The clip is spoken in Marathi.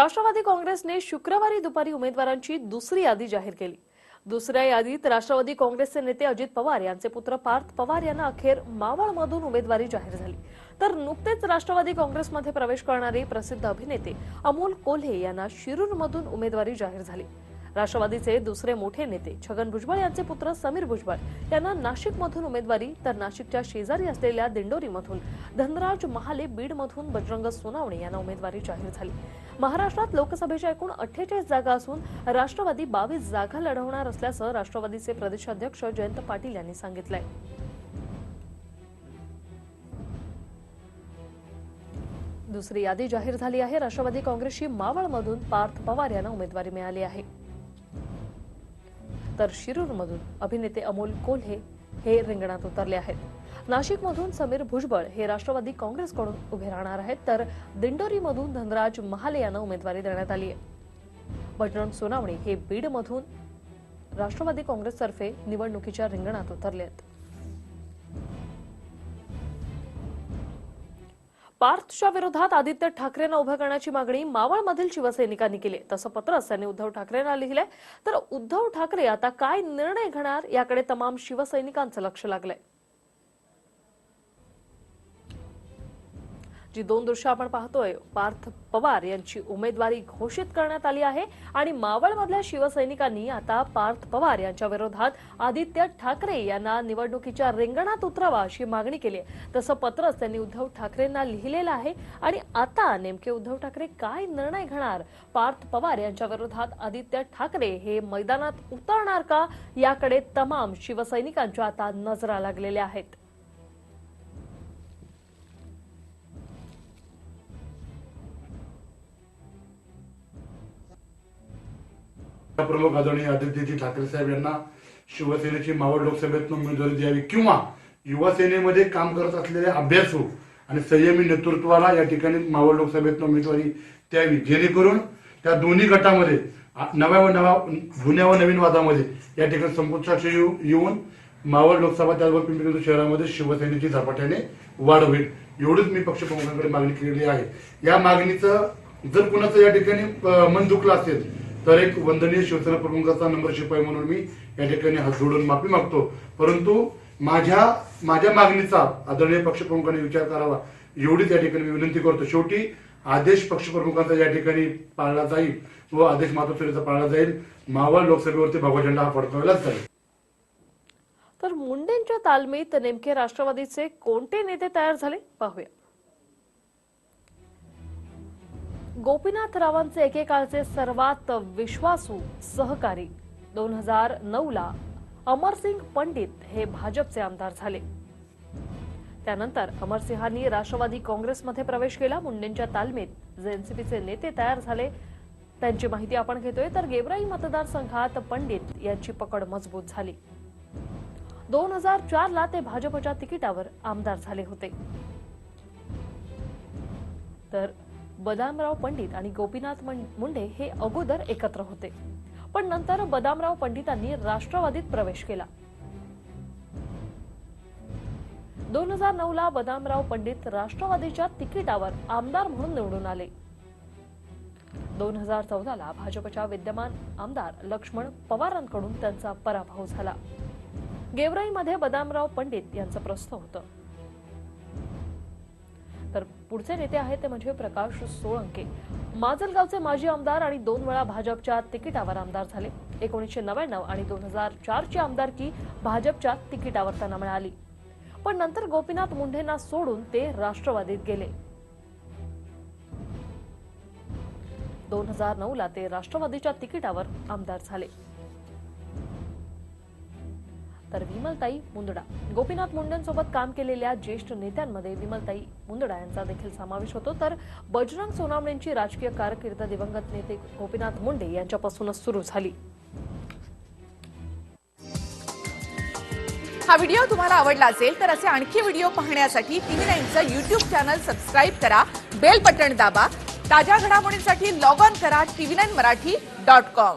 राष्ट्रवादी काँग्रेसने शुक्रवारी दुपारी उमेदवारांची दुसरी यादी जाहीर केली. दुसऱ्या यादीत राष्ट्रवादी काँग्रेसचे नेते अजित पवार यांचे पुत्र पार्थ पवार यांना अखेर मावळमधून उमेदवारी जाहीर झाली. तर नुकतेच राष्ट्रवादी काँग्रेसमध्ये प्रवेश करणारे प्रसिद्ध अभिनेते अमोल कोल्हे यांना शिरूरमधून उमेदवारी जाहीर झाली. राष्ट्रवादीचे दुसरे मोठे नेते छगन भुजबळ यांचे पुत्र समीर भुजबळ यांना नाशिकमधून उमेदवारी तर नाशिकच्या शेजारी असलेल्या दिंडोरीमधून धनराज महाले बीडमधून बजरंग सोनावणे यांना उमेदवारी जाहीर झाली. महाराष्ट्रात लोकसभेच्या एकूण अठ्ठेचाळीस जागा असून राष्ट्रवादी बावीस जागा लढवणार असल्याचं राष्ट्रवादीचे प्रदेशाध्यक्ष जयंत पाटील यांनी सांगितलंय. दुसरी यादी जाहीर झाली आहे. राष्ट्रवादी काँग्रेसची मावळमधून पार्थ पवार यांना उमेदवारी मिळाली आहे. तर शिरूरमधून अभिनेते अमोल कोल्हे हे रिंगणात उतरले आहेत. नाशिकमधून समीर भुजबळ हे राष्ट्रवादी काँग्रेसकडून उभे राहणार आहेत तर दिंडोरीमधून धनराज महाले यांना उमेदवारी देण्यात आली आहे. बजरंग सोनावणे हे बीडमधून राष्ट्रवादी काँग्रेसतर्फे निवडणुकीच्या रिंगणात उतरले आहेत. पार्थच्या विरोधात आदित्य ठाकरेंना उभं करण्याची मागणी मावळमधील शिवसैनिकांनी केली तसं पत्रच त्यांनी उद्धव ठाकरेंना लिहिलंय. तर उद्धव ठाकरे आता काय निर्णय घेणार याकडे तमाम शिवसैनिकांचं लक्ष लागलंय. जी दोन दृश्य आपण पाहतोय पार्थ पवार यांची उमेदवारी घोषित करण्यात आली आहे आणि मावळमधल्या शिवसैनिकांनी आता पार्थ पवार यांच्या विरोधात आदित्य ठाकरे यांना निवडणुकीच्या रिंगणात उतरावा अशी मागणी केली आहे. तसं पत्रच त्यांनी उद्धव ठाकरेंना लिहिलेलं आहे आणि आता नेमके उद्धव ठाकरे काय निर्णय घेणार? पार्थ पवार यांच्या विरोधात आदित्य ठाकरे हे मैदानात उतरणार का? याकडे तमाम शिवसैनिकांच्या आता नजरा लागलेल्या आहेत. प्रमुख आदरणीय आदित्यजी ठाकरे साहेब यांना शिवसेनेची मावळ लोकसभेतून उमेदवारी द्यावी किंवा युवा सेनेमध्ये काम करत असलेल्या अभ्यासू आणि संयमी नेतृत्वाला या ठिकाणी मावळ लोकसभेतून उमेदवारी द्यावी जेणेकरून त्या दोन्ही गटामध्ये नव्या व नवा जुन्या व नवीन वादामध्ये या ठिकाणी संपुष्टात येऊन मावळ लोकसभा त्याचबरोबर पिंपरी शहरामध्ये शिवसेनेची झपाट्याने वाढ होईल एवढीच मी पक्षप्रमुखांकडे मागणी केलेली आहे. या मागणीचं जर कुणाचं या ठिकाणी मन दुखलं असेल तर एक वंदनीय शिवसेना प्रमुखाचा नंबरशिप आहे म्हणून मी या ठिकाणी हात जोडून माफी मागतो. परंतु माझ्या माझ्या मागणीचा आदरणीय पक्षप्रमुखांनी विचार करावा एवढीच या ठिकाणी मी विनंती करतो. शेवटी आदेश पक्षप्रमुखांचा या ठिकाणी पाळला जाईल व आदेश मातोश्रीचा पाळला जाईल. मावळ लोकसभेवरती भगवा झेंडा हा फडकावलाच जाईल. तर मुंडेंच्या तालमीत नेमके राष्ट्रवादीचे कोणते नेते तयार झाले? पाहूया. गोपीनाथ रावांचे एकेकाळचे सर्वात विश्वासू सहकारी. दोन हजार नऊ ला अमरसिंग पंडित हे भाजपचे आमदार झाले. त्यानंतर अमरसिंहांनी राष्ट्रवादी काँग्रेसमध्ये प्रवेश केला. मुंडेंच्या तालमीत जे एनसीपीचे नेते तयार झाले. त्यांची माहिती आपण घेतोय. तर गेबराई मतदारसंघात पंडित यांची पकड मजबूत झाली. दोन हजार चार ला ते भाजपच्या तिकिटावर आमदार झाले होते. तर बदामराव पंडित आणि गोपीनाथ मुंडे हे अगोदर एकत्र होते. पण नंतर बदामराव पंडितांनी राष्ट्रवादीत प्रवेश केला. दोन हजार नऊ ला बदामराव पंडित राष्ट्रवादीच्या तिकिटावर आमदार म्हणून निवडून आले. दोन हजार चौदा ला भाजपच्या विद्यमान आमदार लक्ष्मण पवारांकडून त्यांचा पराभव झाला. गेवराईमध्ये बदामराव पंडित यांचं प्रस्थ होतं. तर पुढचे नेते आहेत ते म्हणजे प्रकाश सोळंके. माजलगावचे माजी आमदार आणि दोन वेळा भाजपच्या तिकिटावर आमदार झाले. एकोणीसशे नव्याण्णव आणि दोन हजार चारची आमदारकी भाजपच्या तिकिटावर त्यांना मिळाली. पण नंतर गोपीनाथ मुंढेंना सोडून ते राष्ट्रवादीत गेले. दोन हजार नऊ ला ते राष्ट्रवादीच्या तिकिटावर आमदार झाले. तर विमलताई मुंदडा. गोपीनाथ मुंडेंसोबत काम केलेल्या ज्येष्ठ नेत्यांमध्ये विमलताई मुंदडा यांचा देखील समावेश होतो. तर बजरंग सोनावणेंची राजकीय कारकीर्द दिवंगत नेते गोपीनाथ मुंडे यांच्यापासूनच सुरू झाली. हा व्हिडिओ तुम्हाला आवडला असेल तर असे आणखी व्हिडिओ पाहण्यासाठी टीव्ही नाईनचं युट्यूब चॅनल सबस्क्राईब करा बेल बटन दाबा ताज्या घडामोडींसाठी लॉग ऑन करा TV nine Marathi dot com.